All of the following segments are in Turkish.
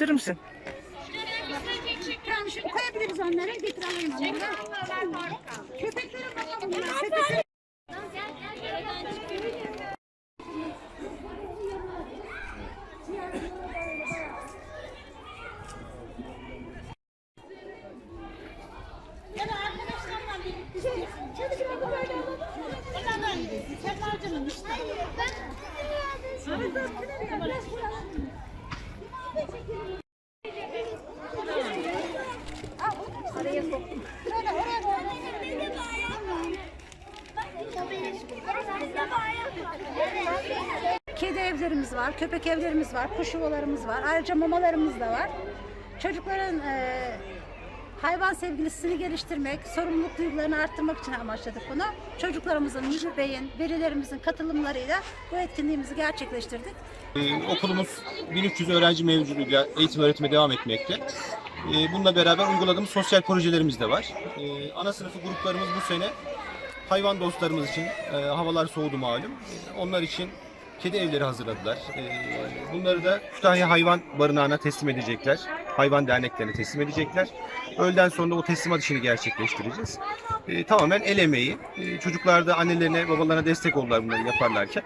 getirir misin? Koyabiliriz onları. Getirelim onları. Köpeklere bakalım. ya, Köpekler. Kedi evlerimiz var, köpek evlerimiz var, kuş yuvalarımız var. Ayrıca mamalarımız da var. Çocukların e, hayvan sevgilisini geliştirmek, sorumluluk duygularını arttırmak için amaçladık bunu. Çocuklarımızın, müdür beyin, velilerimizin katılımlarıyla bu etkinliğimizi gerçekleştirdik. Ee, okulumuz 1300 öğrenci mevcuduyla eğitim öğretime devam etmekte. Ee, bununla beraber uyguladığımız sosyal projelerimiz de var. Ee, ana sınıfı gruplarımız bu sene hayvan dostlarımız için e, havalar soğudu malum. Ee, onlar için kedi evleri hazırladılar. Ee, bunları da Kütahya Hayvan Barınağı'na teslim edecekler. Hayvan derneklerine teslim edecekler. Öğleden sonra o teslimat işini gerçekleştireceğiz. Ee, tamamen el emeği. Ee, çocuklar da annelerine babalarına destek oldular bunları yaparlarken.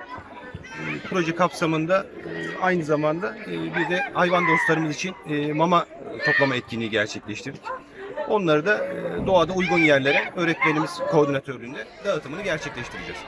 Proje kapsamında e, aynı zamanda e, bir de hayvan dostlarımız için e, mama toplama etkinliği gerçekleştirdik. Onları da doğada uygun yerlere öğretmenimiz koordinatörlüğünde dağıtımını gerçekleştireceğiz.